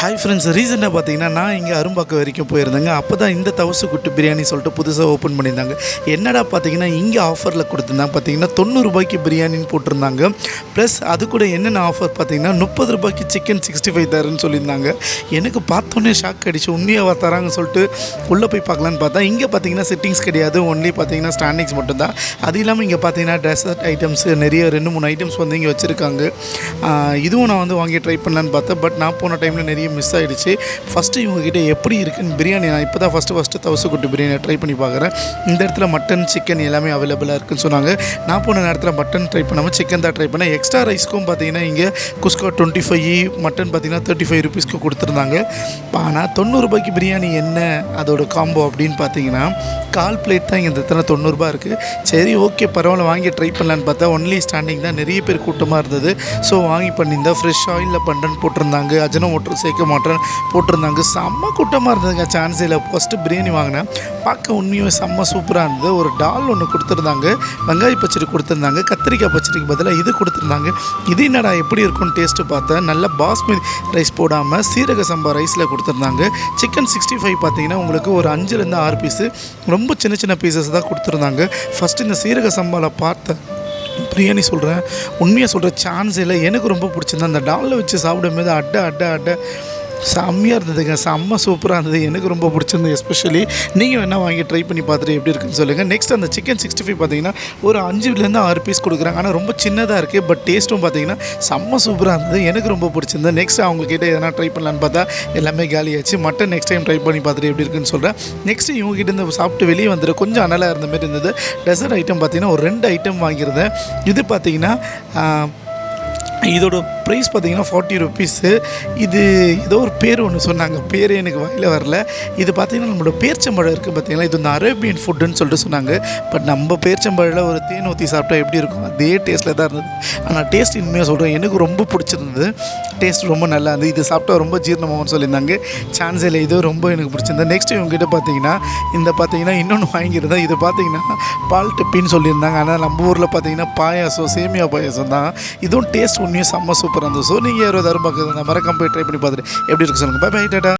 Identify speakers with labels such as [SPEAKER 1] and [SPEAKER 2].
[SPEAKER 1] Hi friends ரீசெண்டாக பார்த்தீங்கன்னா நான் இங்கே அரும்பாக்கம் வரைக்கும் போயிருந்தேங்க. அப்போ தான் இந்த தவசு குட்டு பிரியாணி சொல்லிட்டு புதுசாக ஓப்பன் பண்ணியிருந்தாங்க. என்னடா பார்த்தீங்கன்னா இங்கே ஆஃபரில் கொடுத்துருந்தாங்க பார்த்தீங்கன்னா தொண்ணூறுபாய்க்கு பிரியாணின்னு போட்டிருந்தாங்க. ப்ளஸ் அது கூட என்னென்ன ஆஃபர் பார்த்தீங்கன்னா முப்பது ரூபாய்க்கு சிக்கன் சிக்ஸ்டி ஃபைவ் தரேன்னு சொல்லியிருந்தாங்க. எனக்கு பார்த்தோன்னே ஷாக் அடிச்சு உண்மையாக தராங்கன்னு சொல்லிட்டு உள்ளே போய் பார்க்கலான்னு பார்த்தா இங்கே பார்த்தீங்கன்னா செட்டிங்ஸ் கிடையாது. ஒன்லி பார்த்தீங்கன்னா ஸ்டாண்டிங்ஸ் மட்டும்தான். அது இல்லாமல் இங்கே பார்த்தீங்கன்னா டெசர்ட் ஐட்டம்ஸ் நிறைய ரெண்டு மூணு ஐட்டம்ஸ் வந்து இங்கே வச்சுருக்காங்க. இதுவும் நான் வந்து வாங்கி ட்ரை பண்ணலான்னு பார்த்தேன். பட் நான் போன டைமில் நிறைய மிஸ் ஆகிடுச்சு ஃபஸ்ட்டு இவங்ககிட்ட எப்படி இருக்குன்னு பிரியாணி நான் இப்போ தான் ஃபஸ்ட்டு ஃபஸ்ட்டு தவசு பிரியாணி ட்ரை பண்ணி பார்க்குறேன். இந்த இடத்துல மட்டன் சிக்கன் எல்லாமே அவைலபிளாக இருக்குன்னு சொன்னாங்க. நான் போன நேரத்தில் மட்டன் ட்ரை பண்ணாமல் சிக்கன் தான் ட்ரை பண்ணேன். எக்ஸ்ட்ரா ரைஸ்க்கும் பார்த்தீங்கன்னா இங்கே குஸ்கா டுவெண்ட்டி ஃபைவ் மட்டன் பார்த்தீங்கன்னா தேர்ட்டி ஃபைவ் ருபீஸ்க்கு கொடுத்துருந்தாங்க ஆனால் தொண்ணூறுபாய்க்கு பிரியாணி என்ன? அதோட காம்போ அப்படின்னு பார்த்தீங்கன்னா கால் பிளேட் தான் இங்கே இந்த இடத்துல தொண்ணூறுபா இருக்குது சரி ஓகே பரவாயில்ல வாங்கி ட்ரை பண்ணலான்னு பார்த்தா ஒன்லி ஸ்டாண்டிங் தான் நிறைய பேர் கூட்டமாக இருந்தது. ஸோ வாங்கி பண்ணியிருந்தேன் ஃப்ரெஷ் ஆயிலில் பண்ணுறேன்னு போட்டிருந்தாங்க. அஜனோ மோட்டர் சேர்க்க மாட்டேன் போட்டிருந்தாங்க. செம்ம கூட்டமாக இருந்ததுங்க. சான்ஸ் இல்லை ஃபஸ்ட்டு பிரியாணி வாங்கினேன். பார்க்க உண்மையுமே செம்ம சூப்பராக இருந்தது. ஒரு டால் ஒன்று கொடுத்துருந்தாங்க. வெங்காய பச்சடி கொடுத்துருந்தாங்க. கத்திரிக்காய் பச்சடிக்கு பதிலாக இது கொடுத்துருந்தாங்க. இது என்னடா எப்படி இருக்கும்னு டேஸ்ட்டு பார்த்தேன். நல்ல பாஸ்மதி ரைஸ் போடாமல் சீரக சம்பா ரைஸில் கொடுத்துருந்தாங்க. சிக்கன் சிக்ஸ்டி ஃபைவ் பார்த்தீங்கன்னா உங்களுக்கு ஒரு அஞ்சுலேருந்து ஆறு பீஸு ரொம்ப சின்ன சின்ன பீசஸ் தான் கொடுத்துருந்தாங்க. ஃபஸ்ட்டு இந்த சீரக சம்பாவில் பார்த்தேன் பிரியாணி சொல்கிறேன் உண்மையாக சொல்கிற சான்ஸ் இல்லை எனக்கு ரொம்ப பிடிச்சிருந்தேன் அந்த டாலில் வச்சு சாப்பிடும்போது அட்டை அட்டை அட்டை செம்மையாக இருந்ததுங்க. செம்ம சூப்பராக இருந்தது. எனக்கு ரொம்ப பிடிச்சிருந்தது எஸ்பெஷலி நீங்கள் வேணால் வாங்கி ட்ரை பண்ணி பார்த்துட்டு எப்படி இருக்குன்னு சொல்லுங்கள் நெக்ஸ்ட் அந்த சிக்கன் சிக்ஸ்டி ஃபைவ் பார்த்தீங்கன்னா ஒரு அஞ்சுலேருந்து ஆறு பீஸ் கொடுக்குறாங்க. ஆனால் ரொம்ப சின்னதாக இருக்குது பட் டேஸ்ட்டும் பார்த்தீங்கன்னா செம்ம சூப்பராக இருந்தது. எனக்கு ரொம்ப பிடிச்சிருந்தது. நெக்ஸ்ட் அவங்கக்கிட்ட எதனா ட்ரை பண்ணலான்னு பார்த்தா எல்லாமே காலியாச்சு மட்டன் நெக்ஸ்ட் டைம் ட்ரை பண்ணி பார்த்துட்டு எப்படி இருக்குன்னு சொல்கிறேன் நெக்ஸ்ட் இவங்ககிட்ட இருந்து சாப்பிட்டு வெளியே வந்துட்டு கொஞ்சம் அனலாக இருந்த மாதிரி இருந்தது. டெசர்ட் ஐட்டம் பார்த்தீங்கன்னா ஒரு ரெண்டு ஐட்டம் வாங்கியிருந்தேன். இது பார்த்தீங்கன்னா இதோட ப்ரைஸ் பார்த்தீங்கன்னா ஃபார்ட்டி ருபீஸு இது ஏதோ ஒரு பேர் ஒன்று சொன்னாங்க. பேர் எனக்கு வாயில் வரல. இது பார்த்தீங்கன்னா நம்மளோட பேர்ச்சம்பழம் இருக்குது பார்த்திங்கன்னா இது வந்து அரேபியன் ஃபுட்டுன்னு சொல்லிட்டு சொன்னாங்க. பட் நம்ம பேர்ச்சம்பழத்தில் ஒரு தேன் ஊற்றி சாப்பிட்டா எப்படி இருக்கும்? அதே டேஸ்ட்டில் தான் இருந்தது. ஆனால் டேஸ்ட் இனிமேல் சொல்கிறேன் எனக்கு ரொம்ப பிடிச்சிருந்தது. டேஸ்ட் ரொம்ப நல்லா இருந்தது. இது சாப்பிட்டா ரொம்ப ஜீரணமாகும்னு சொல்லியிருந்தாங்க. சான்ஸ் இல்லை இது ரொம்ப எனக்கு பிடிச்சிருந்தது. நெக்ஸ்ட் இவங்ககிட்ட பார்த்தீங்கன்னா இந்த பார்த்தீங்கன்னா இன்னொன்று வாங்கியிருந்தேன். இது பார்த்தீங்கன்னா பால் டிப்பின்னு சொல்லியிருந்தாங்க. ஆனால் நம்ம ஊரில் பார்த்தீங்கன்னா பாயாசம் சேமியா பாயாசம் தான். இதுவும் டேஸ்ட் ஒன்றும் செம்ம சூப்பராக இருந்தது. ஸோ நீங்கள் யாராவது அரும்பாக்கு மறக்காம போய் ட்ரை பண்ணி பார்த்துட்டு எப்படி இருக்கு சொல்லுங்கள் பை பை டாட்டா